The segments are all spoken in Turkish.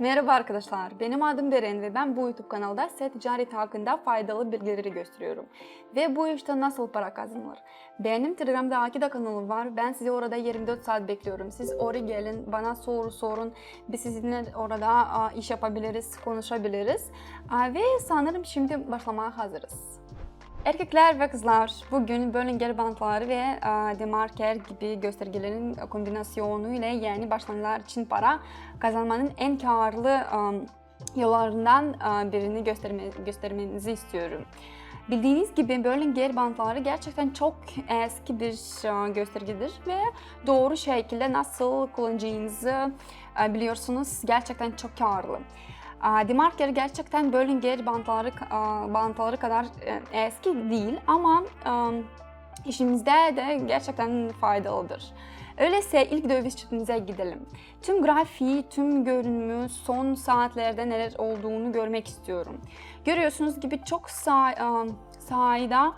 Merhaba arkadaşlar, benim adım Beren ve ben bu YouTube kanalda size ticaret hakkında faydalı bilgileri gösteriyorum. Ve bu işte nasıl para kazanılır? Benim Telegram'da Akida kanalım var, ben sizi orada 24 saat bekliyorum. Siz oraya gelin, bana soru sorun, biz sizinle orada iş yapabiliriz, konuşabiliriz. Ve sanırım şimdi başlamaya hazırız. Erkekler ve kızlar bugün Bollinger bantları ve e, demarker gibi göstergelerin kombinasyonu ile yeni başlangıçlar için para kazanmanın en karlı e, yollarından e, birini gösterme, göstermenizi istiyorum. Bildiğiniz gibi Bollinger bantları gerçekten çok eski bir göstergedir ve doğru şekilde nasıl kullanacağınızı biliyorsunuz gerçekten çok karlı. Demarker gerçekten Bollinger bantları bantları kadar e, eski değil ama işimizde de gerçekten faydalıdır. Öyleyse ilk döviz çiftimize gidelim. Tüm grafiği, tüm görünümü, son saatlerde neler olduğunu görmek istiyorum. Görüyorsunuz gibi çok say sayıda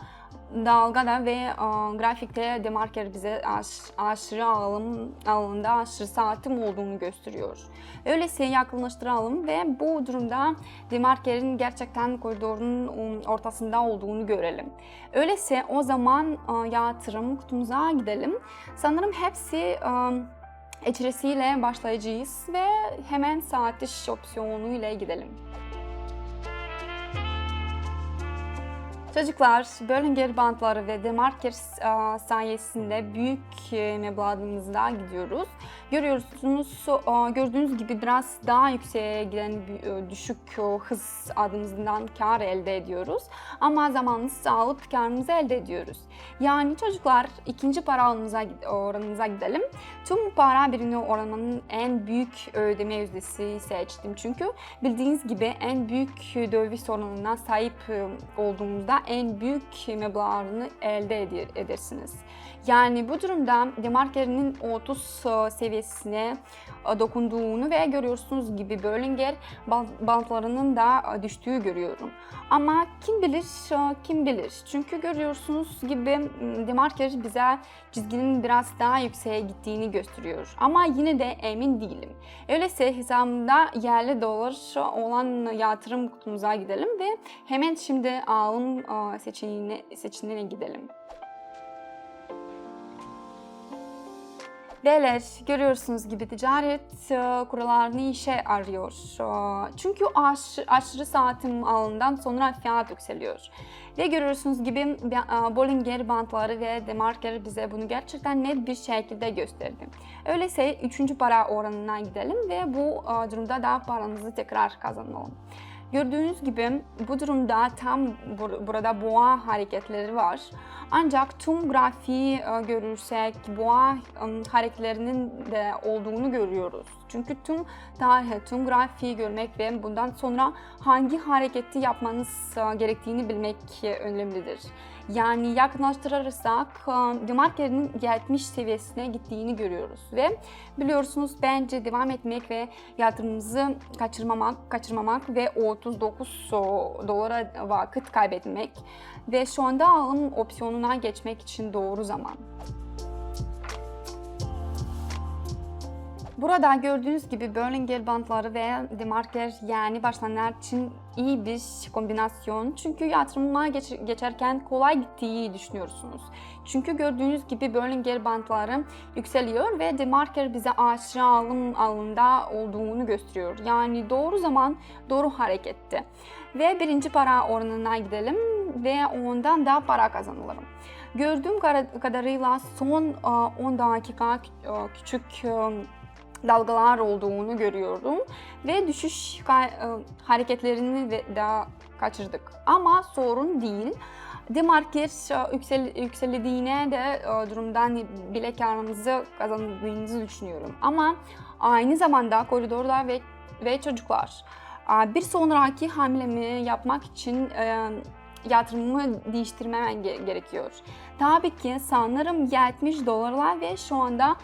dalgada ve e, grafikte demarker bize aş, aşırı alım alanında aşırı saatim olduğunu gösteriyor. Öyleyse yakınlaştıralım ve bu durumda demarkerin gerçekten koridorun ortasında olduğunu görelim. Öyleyse o zaman e, yatırım kutumuza gidelim. Sanırım hepsi e, içerisiyle başlayacağız ve hemen saat iş opsiyonu ile gidelim. Çocuklar, Bollinger bantları ve demarker e, sayesinde büyük e, meblağımızda gidiyoruz. Görüyorsunuz, e, gördüğünüz gibi biraz daha yükseğe giden düşük hız adımızdan kar elde ediyoruz. Ama zamanımızı alıp karımızı elde ediyoruz. Yani çocuklar ikinci para oranımıza, gidelim. Tüm para birimi oranının en büyük ödeme yüzdesi seçtim. Çünkü bildiğiniz gibi en büyük döviz oranına sahip olduğumuzda en büyük meblağını elde edersiniz. Yani bu durumda demarkerinin 30 seviyesine dokunduğunu ve görüyorsunuz gibi Bollinger bantlarının da düştüğü görüyorum. Ama kim bilir, kim bilir. Çünkü görüyorsunuz gibi demarker bize çizginin biraz daha yükseğe gittiğini gösteriyor. Ama yine de emin değilim. Öyleyse hesabımda yerli dolar olan yatırım kutumuza gidelim ve hemen şimdi alım seçeneğine, seçeneğine gidelim. Beyler görüyorsunuz gibi ticaret e, kurallarını işe arıyor. E, çünkü aş, aşırı saatim alından sonra fiyat yükseliyor. Ve görüyorsunuz gibi e, Bollinger bantları ve Demarker bize bunu gerçekten net bir şekilde gösterdi. Öyleyse üçüncü para oranına gidelim ve bu durumda da paramızı tekrar kazanalım. Gördüğünüz gibi bu durumda tam burada boğa hareketleri var. Ancak tüm grafiği e, görürsek boğa hareketlerinin de olduğunu görüyoruz. Çünkü tüm tarihi, tüm grafiği görmek ve bundan sonra hangi hareketi yapmanız e, gerektiğini bilmek önemlidir. Yani yakınlaştırırsak e, demarkerinin 70 seviyesine gittiğini görüyoruz ve biliyorsunuz bence devam etmek ve yatırımımızı kaçırmamak, kaçırmamak ve 39 dolara vakit kaybetmek ve şu anda alım opsiyonuna geçmek için doğru zaman. Burada gördüğünüz gibi Bollinger bantları ve demarker yani başlayanlar için iyi bir kombinasyon. Çünkü yatırıma geç, geçerken kolay gittiği düşünüyorsunuz. Çünkü gördüğünüz gibi Bollinger bantları yükseliyor ve demarker bize aşağı alım alında olduğunu gösteriyor. Yani doğru zaman doğru hareketti. Ve birinci para oranına gidelim ve ondan daha para kazanılırım. Gördüğüm kadarıyla son 10 dakika küçük dalgalar olduğunu görüyorum ve düşüş hareketlerini de kaçırdık. Ama sorun değil. Demarker yüksel, yükseldiğine de durumdan bile karımızı kazandığınızı düşünüyorum. Ama aynı zamanda koridorlar ve, ve çocuklar bir sonraki hamlemi yapmak için yatırımımı değiştirmem gerekiyor. Tabii ki sanırım 70 dolarlar ve şu anda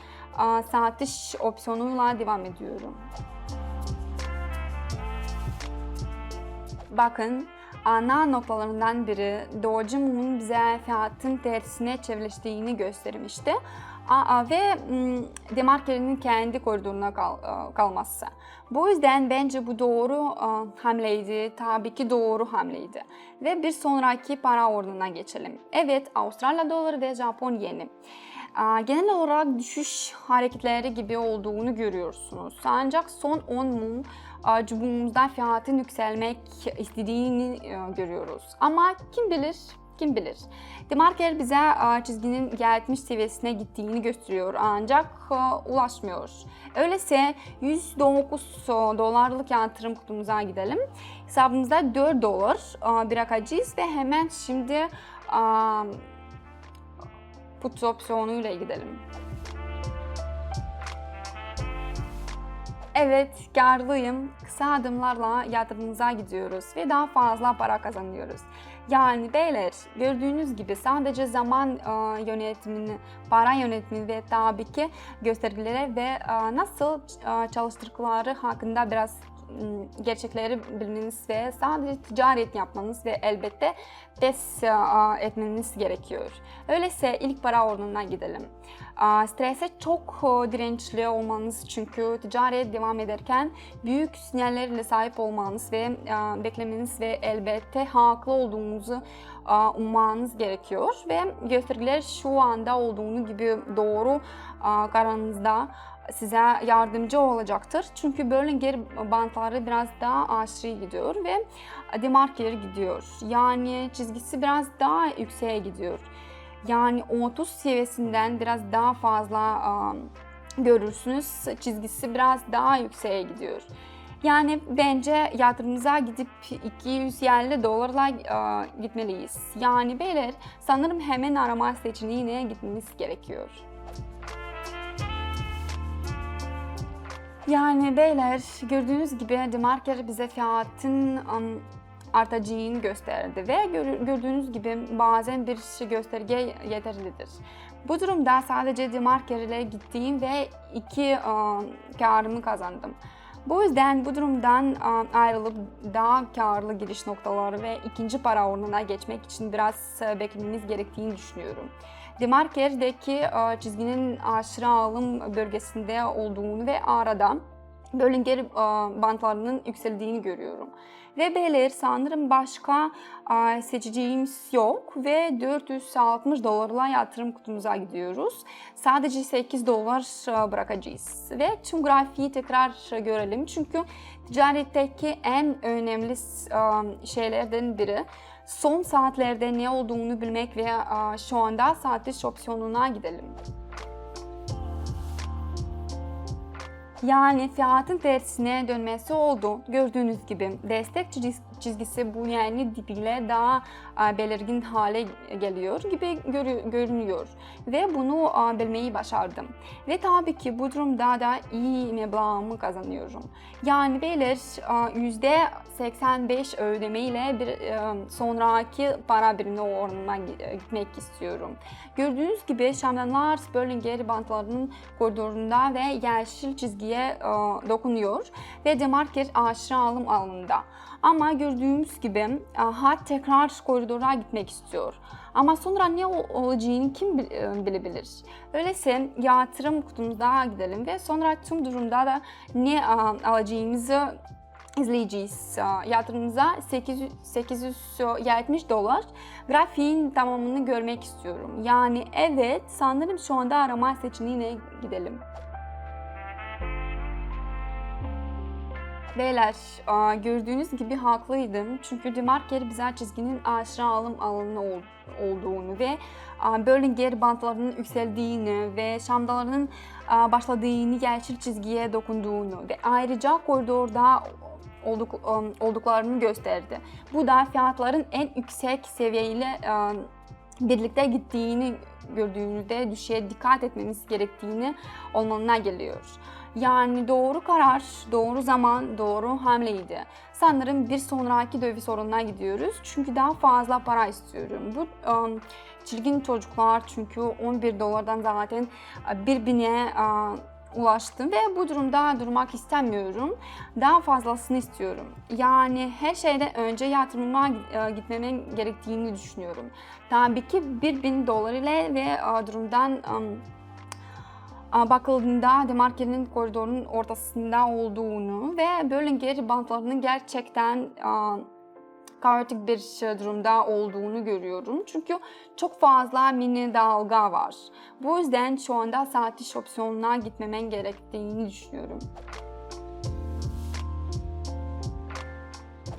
satış opsiyonuyla devam ediyorum. Bakın ana noktalarından biri Doge Moon bize fiyatın tersine çeviriştiğini göstermişti. Ve demarkerinin kendi koridoruna kal, kalması. Bu yüzden bence bu doğru hamleydi. Tabii ki doğru hamleydi. Ve bir sonraki para orduna geçelim. Evet, Avustralya doları ve Japon yeni. Genel olarak düşüş hareketleri gibi olduğunu görüyorsunuz. Ancak son 10 mum aa, çubuğumuzda fiyatın yükselmek istediğini görüyoruz. Ama kim bilir, kim bilir. Demarker bize çizginin 70 seviyesine gittiğini gösteriyor ancak ulaşmıyor. Öyleyse 109 dolarlık yatırım kutumuza gidelim. Hesabımızda 4 dolar bırakacağız ve hemen şimdi put opsiyonuyla gidelim. Evet, karlıyım. Kısa adımlarla yatırımımıza gidiyoruz ve daha fazla para kazanıyoruz. Yani beyler gördüğünüz gibi sadece zaman e, yönetimini, para yönetimi ve tabii ki göstergeleri ve e, nasıl e, çalıştırdıkları hakkında biraz gerçekleri bilmeniz ve sadece ticaret yapmanız ve elbette test e, etmeniz gerekiyor. Öyleyse ilk para ordununa gidelim. Strese çok e, dirençli olmanız çünkü ticaret devam ederken büyük sinyallerle sahip olmanız ve beklemeniz ve elbette haklı olduğunuzu ummanız gerekiyor ve göstergeler şu anda olduğunu gibi doğru kararınızda size yardımcı olacaktır. Çünkü Bollinger bantları biraz daha aşağı gidiyor ve demarker gidiyor. Yani çizgisi biraz daha yükseğe gidiyor. Yani 30 seviyesinden biraz daha fazla um, görürsünüz. Çizgisi biraz daha yükseğe gidiyor. Yani bence yatırımımıza gidip 250 dolarla uh, gitmeliyiz. Yani beyler sanırım hemen arama seçeneğine gitmemiz gerekiyor. Yani beyler gördüğünüz gibi demarker bize fiyatın um, artacağını gösterdi ve gör- gördüğünüz gibi bazen bir gösterge yeterlidir. Bu durumda sadece demarker ile gittiğim ve iki um, karımı kazandım. Bu yüzden bu durumdan um, ayrılıp daha karlı giriş noktaları ve ikinci para orduna geçmek için biraz uh, beklememiz gerektiğini düşünüyorum. Demarker'deki e, çizginin aşırı alım bölgesinde olduğunu ve arada Bollinger e, bantlarının yükseldiğini görüyorum. Ve beyler sanırım başka e, seçeceğimiz yok ve 460 dolarla yatırım kutumuza gidiyoruz. Sadece 8 dolar bırakacağız. Ve tüm grafiği tekrar görelim çünkü ticaretteki en önemli şeylerden biri son saatlerde ne olduğunu bilmek ve şu anda saatlik opsiyonuna gidelim. Yani fiyatın tersine dönmesi oldu. Gördüğünüz gibi destek çiz- çizgisi bu yani dibiyle daha e, belirgin hale geliyor gibi görü- görünüyor. Ve bunu e, bilmeyi başardım. Ve tabii ki bu durumda da iyi meblağımı kazanıyorum. Yani beyler e, %85 ödemeyle bir e, sonraki para birimi oranına gi- gitmek istiyorum. Gördüğünüz gibi şamdanlar Bollinger bantlarının koridorunda ve yeşil çizgiye dokunuyor ve demarker aşağı alım alanında. Ama gördüğümüz gibi e, hat tekrar koridora gitmek istiyor. Ama sonra ne ol- olacağını kim e, bilebilir? Öyleyse yatırım kutumuza gidelim ve sonra tüm durumda da ne e, alacağımızı izleyeceğiz. Yatırımımıza 800, 870 dolar. Grafiğin tamamını görmek istiyorum. Yani evet sanırım şu anda arama seçeneğine gidelim. Beyler, gördüğünüz gibi haklıydım. Çünkü Demarker bize çizginin aşağı alım alanı ol- olduğunu ve aa, Bollinger bantlarının yükseldiğini ve şamdalarının başladığını yeşil çizgiye dokunduğunu ve ayrıca koridorda olduk, olduklarını gösterdi. Bu da fiyatların en yüksek seviyeyle birlikte gittiğini gördüğünüzde düşüşe dikkat etmemiz gerektiğini olmanına geliyor. Yani doğru karar, doğru zaman, doğru hamleydi. Sanırım bir sonraki döviz sorununa gidiyoruz. Çünkü daha fazla para istiyorum. Bu um, çirkin çocuklar çünkü 11 dolardan zaten uh, bir bine uh, ulaştım ve bu durumda durmak istemiyorum. Daha fazlasını istiyorum. Yani her şeyden önce yatırımıma e, gitmemin gerektiğini düşünüyorum. Tabii ki 1000 dolar ile ve e, durumdan um, bakıldığında demarkenin koridorun ortasında olduğunu ve Bollinger bantlarının gerçekten kaotik bir şey durumda olduğunu görüyorum. Çünkü çok fazla mini dalga var. Bu yüzden şu anda saat iş opsiyonuna gitmemen gerektiğini düşünüyorum.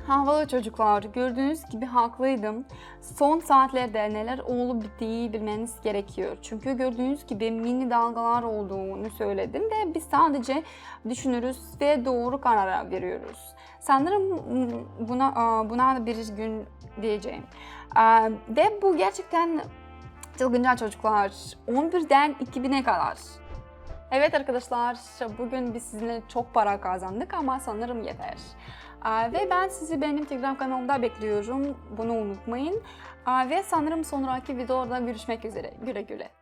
Havalı çocuklar, gördüğünüz gibi haklıydım. Son saatlerde neler olup bittiği bilmeniz gerekiyor. Çünkü gördüğünüz gibi mini dalgalar olduğunu söyledim ve biz sadece düşünürüz ve doğru karar veriyoruz. Sanırım buna buna bir gün diyeceğim. Aa, Ve bu gerçekten çılgınca çocuklar. 11'den 2000'e kadar. Evet arkadaşlar, bugün biz sizinle çok para kazandık ama sanırım yeter. Ve ben sizi benim Telegram kanalımda bekliyorum. Bunu unutmayın. Ve sanırım sonraki videoda görüşmek üzere. Güle güle.